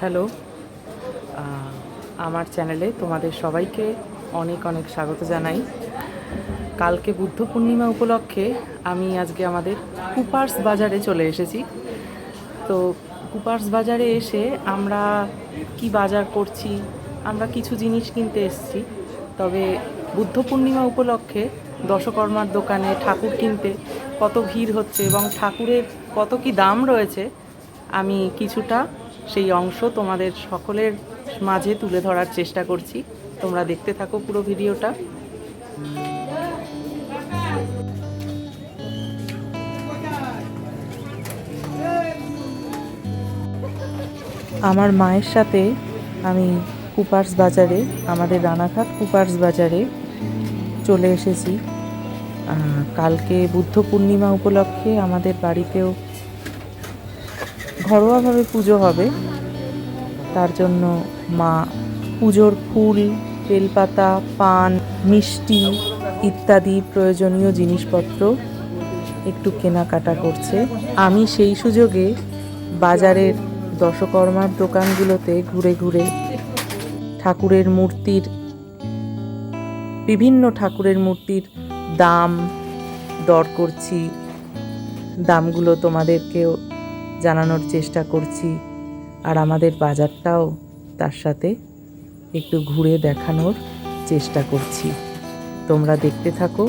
Hello. আমার চ্যানেলে তোমাদের সবাইকে অনেক অনেক স্বাগত জানাই। কালকে বুদ্ধ পূর্ণিমা উপলক্ষে আমি আজকে আমাদের কুপার্স বাজারে চলে এসেছি। তো কুপার্স বাজারে এসে আমরা কি বাজার করছি, আমরা কিছু জিনিস কিনতে এসেছি। তবে বুদ্ধ পূর্ণিমা উপলক্ষে দশকর্মার দোকানে ঠাকুর কিনতে কত ভিড় হচ্ছে এবং ঠাকুরের কত কি দাম রয়েছে, আমি কিছুটা সেই অংশ তোমাদের সকলের মাঝে তুলে ধরার চেষ্টা করছি। তোমরা দেখতে থাকো পুরো ভিডিওটা। আমার মায়ের সাথে আমি কুপার্স বাজারে, আমাদের রানাঘাট কুপার্স বাজারে চলে এসেছি। কালকে বুদ্ধ পূর্ণিমা উপলক্ষে আমাদের বাড়িতেও ঘরোয়াভাবে পুজো হবে। তার জন্য মা পুজোর ফুল বেলপাতা পান, মিষ্টি ইত্যাদি প্রয়োজনীয় জিনিসপত্র একটু কেনাকাটা করছে। আমি সেই সুযোগে বাজারের দশকর্মার দোকানগুলোতে ঘুরে ঘুরে ঠাকুরের মূর্তির, বিভিন্ন ঠাকুরের মূর্তির দাম দর করছি। দামগুলো তোমাদেরকেও জানানোর চেষ্টা করছি। আর আমাদের বাজারটাও তার সাথে একটু ঘুরে দেখানোর চেষ্টা করছি। তোমরা দেখতে থাকো।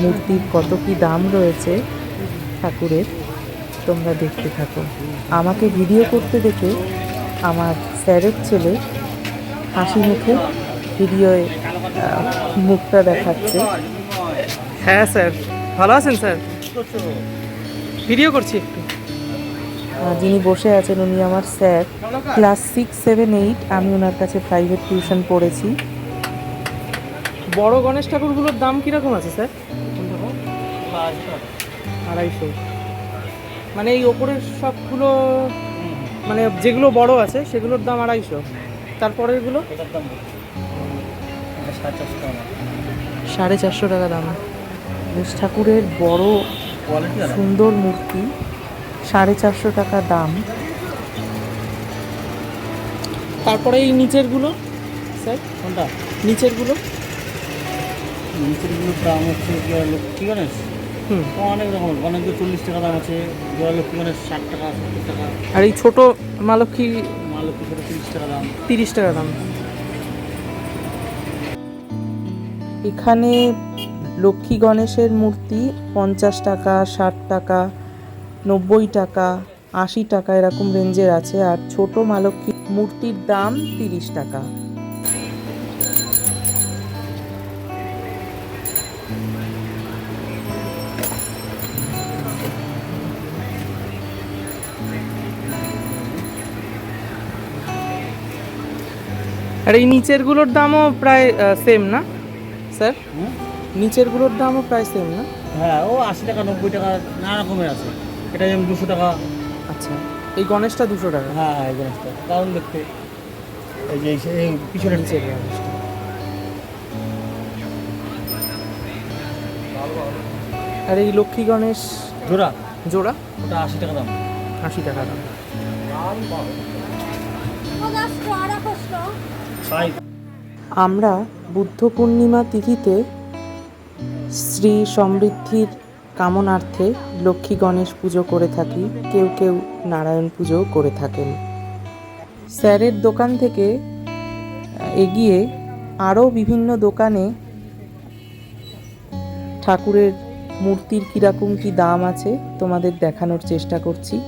মূর্তির কত কি দাম রয়েছে ঠাকুরের, তোমরা দেখতে থাকো। আমাকে ভিডিও করতে দেখে আমার স্যারের ছেলে হাসি মুখে ভিডিওয়ে মুখটা দেখাচ্ছে। হ্যাঁ স্যার। ভালো আছেন, স্যার? ভিডিও করছি একটু। যিনি বসে আছেন উনি আমার sir. Class six seven eight আমি ওনার কাছে প্রাইভেট টিউশন পড়েছি। বড় গণেশ ঠাকুরগুলোর দাম কীরকম আছে স্যার? আড়াইশো। মানে এই ওপরের সবগুলো মানে যেগুলো বড় আছে সেগুলোর দাম আড়াইশো। তারপরেরগুলো সাড়ে চারশো টাকা দাম। গণেশ ঠাকুরের বড় সুন্দর মূর্তি সাড়ে চারশো টাকা দাম। তারপরে এই নিচেরগুলো স্যার? কোনটা? নিচেরগুলো। নিচেরগুলো দাম হচ্ছে লক্ষ্মী গণেশ। হুম। অনেক রকম অনেকগুলো চল্লিশ টাকা দাম আছে জোড়া লক্ষ্মী গণেশ ষাট টাকা সত্তর টাকা। আর এই ছোট মা লক্ষ্মী মা লক্ষ্মী করে তিরিশ টাকা দাম। তিরিশ টাকা দাম। এখানে লক্ষ্মী গণেশের মূর্তি, পঞ্চাশ টাকা, ষাট টাকা, নব্বই টাকা, আশি টাকা এরকম রেঞ্জের আছে আর ছোট মা লক্ষ্মী মূর্তির দাম তিরিশ টাকা আর এই নিচেরগুলোর দামও প্রায় সেম না স্যার? নিচেরগুলোর দামও প্রায় সেম না? হ্যাঁ ও আশি টাকা নব্বই টাকা নানা রকমের আছে। এটা যেমন দুশো টাকা। আচ্ছা এই গণেশটা দুশো টাকা? হ্যাঁ হ্যাঁ এই গণেশটা। দারুণ দেখতে। এই যে এই পিছনের নিচের গণেশটা। আর এই লক্ষ্মী গণেশ জোড়া? জোড়া? ওটা আশি টাকা দাম। আশি টাকা দাম। তাই আমরা বুদ্ধ পূর্ণিমা তিথিতে শ্রী সমৃদ্ধির কামনার্থে লক্ষ্মী গণেশ পুজো করে থাকি, কেউ কেউ নারায়ণ পুজোও করে থাকেন। স্যারের দোকান থেকে এগিয়ে আরও বিভিন্ন দোকানে ঠাকুরের মূর্তির কীরকম কী দাম আছে তোমাদের দেখানোর চেষ্টা করছি।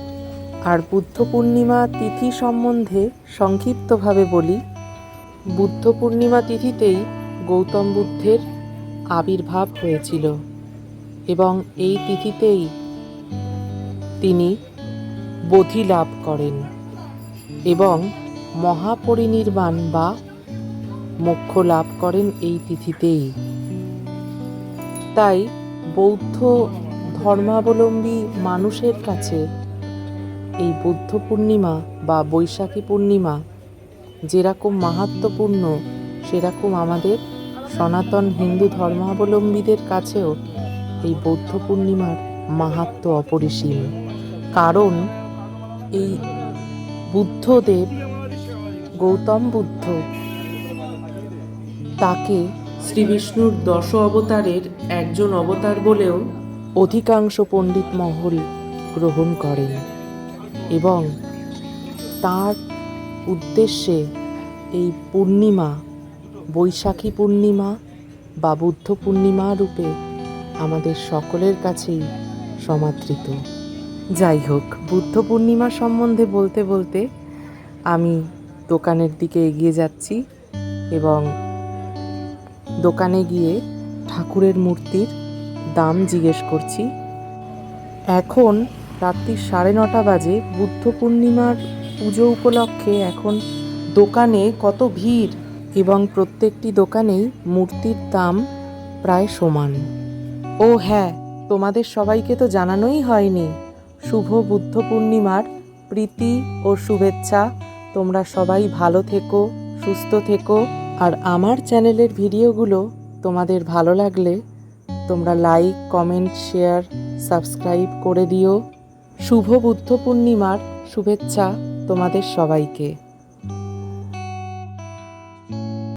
আর বুদ্ধ পূর্ণিমা তিথি সম্বন্ধে সংক্ষিপ্তভাবে বলি। বুদ্ধ পূর্ণিমা তিথিতেই গৌতম বুদ্ধের আবির্ভাব হয়েছিল এবং এই তিথিতেই তিনি বোধি লাভ করেন এবং মহাপরিনির্বাণ বা মোক্ষ লাভ করেন এই তিথিতেই। তাই বৌদ্ধ ধর্মাবলম্বী মানুষের কাছে এই বুদ্ধ পূর্ণিমা বা বৈশাখী পূর্ণিমা যেরকম মাহাত্মপূর্ণ, সেরকম আমাদের সনাতন হিন্দু ধর্মাবলম্বীদের কাছেও এই বৌদ্ধ পূর্ণিমার মাহাত্ম্য অপরিসীম। কারণ এই বুদ্ধদেব, গৌতম বুদ্ধ, তাকে শ্রী বিষ্ণুর দশ অবতারের একজন অবতার বলেও অধিকাংশ পণ্ডিত মহল গ্রহণ করেন এবং তার উদ্দেশ্যে এই পূর্ণিমা বৈশাখী পূর্ণিমা বা বুদ্ধ পূর্ণিমা রূপে আমাদের সকলের কাছেই সমাদৃত। যাই হোক, বুদ্ধ পূর্ণিমা সম্বন্ধে বলতে বলতে আমি দোকানের দিকে এগিয়ে যাচ্ছি এবং দোকানে গিয়ে ঠাকুরের মূর্তির দাম জিজ্ঞেস করছি। এখন রাত্রি সাড়ে নটা বাজে, বুদ্ধ পূর্ণিমার পুজো উপলক্ষে এখন দোকানে কত ভিড়? এবং প্রত্যেকটি দোকানেই মূর্তির দাম প্রায় সমান। ও হ্যাঁ তোমাদের সবাইকে তো জানানোই হয়নি। শুভ বুদ্ধ পূর্ণিমার প্রীতি ও শুভেচ্ছা। তোমরা সবাই ভালো থেকো, সুস্থ থেকো। আর আমার চ্যানেলের ভিডিওগুলো তোমাদের ভালো লাগলে তোমরা লাইক, কমেন্ট, শেয়ার, সাবস্ক্রাইব করে দিও। শুভ বুদ্ধ পূর্ণিমার শুভেচ্ছা তোমাদের সবাইকে।